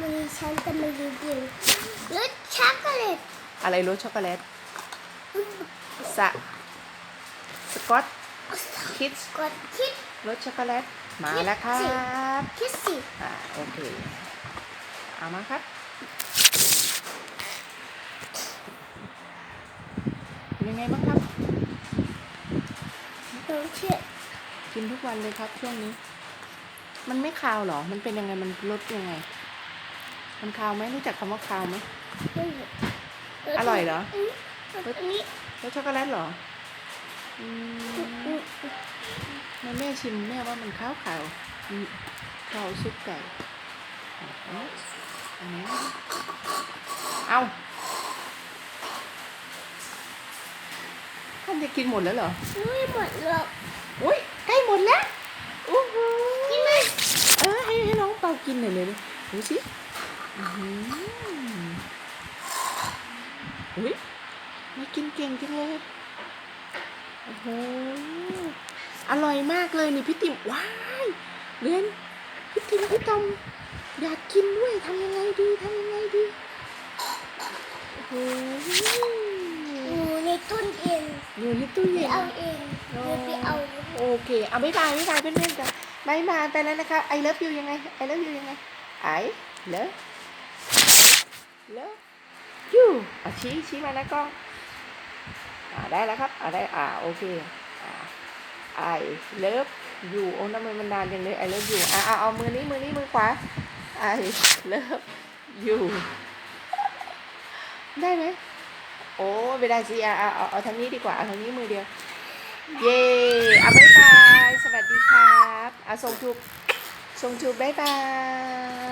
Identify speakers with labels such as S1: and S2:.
S1: วันนี้ฉันจะมารีวิวรสช็อกโกแลต
S2: อะไรรสช็อกโกแลตสะสกอตคิด
S1: กดคิด
S2: รสช็อกโกแลตมาแล้วครับ
S1: คิดสิ
S2: อ่าโอเคเอามาครับเป็นยังไงบ้างครับ
S1: เราเชื่อ
S2: กินทุกวันเลยครับช่วงนี้ มันไม่คาวเหรอ มันเป็นยังไงมันรสยังไง มันคาวไหมรู้จักคำว่าคาวไหมอร่อยเหรอ
S1: อันนี้
S2: รสช็อกโกแลตเหรออืมแม่แม่ชิมแม่ว่ามันขาวขาวๆอืมขาวซุปไก่เอาอันนี้เอาท่านจะกินหมดแล้วเหรอ
S1: ไม่หมดหรอก
S2: อุ้ยใกล้หมดแล้วโอ้โห
S1: กินไหม
S2: เออให้ให้น้องเปากินหน่อยเลยดูสิ อื้อหืออุ้ยมากินเก่งจังเลย โอ้โห อร่อยมากเลยนี่พี่ติ๋มว้ายเรียนพี่ติ๋มพี่ตอมอยากกินด้วยทำยังไงดีทำยังไงดี โอ้โห
S1: อยู่ในตู้เย็น
S2: อยู่ในตู้
S1: ไป
S2: เย็น
S1: เอาเองเดี๋ยวไปเอา
S2: โอเค เอาบ๊ายบายบ๊ายบายเพื่อนๆกันบ๊ายบายไปแล้วนะคะ ไอเลิฟยูยังไง ไอเลิฟยูยังไงไอ เลิฟยูอะชี้ชี้มานะกล้องอ่าได้แล้วครับอ่าได้อ่าโอเคอ่าไอเลิฟยูโอ้น้ำมันมันนานจังเลยไอเลิฟยูอ่าเอาเอามือนี้มือนี้มือขวาไอเลิฟยูได้ไหมโอ้ไม่ได้สิอะเอาเอาเอาทางนี้ดีกว่าเอาทางนี้มือเดียว เย่อะบ๊ายบาย สวัสดีครับอะส่งทูบส่งทูบบายบาย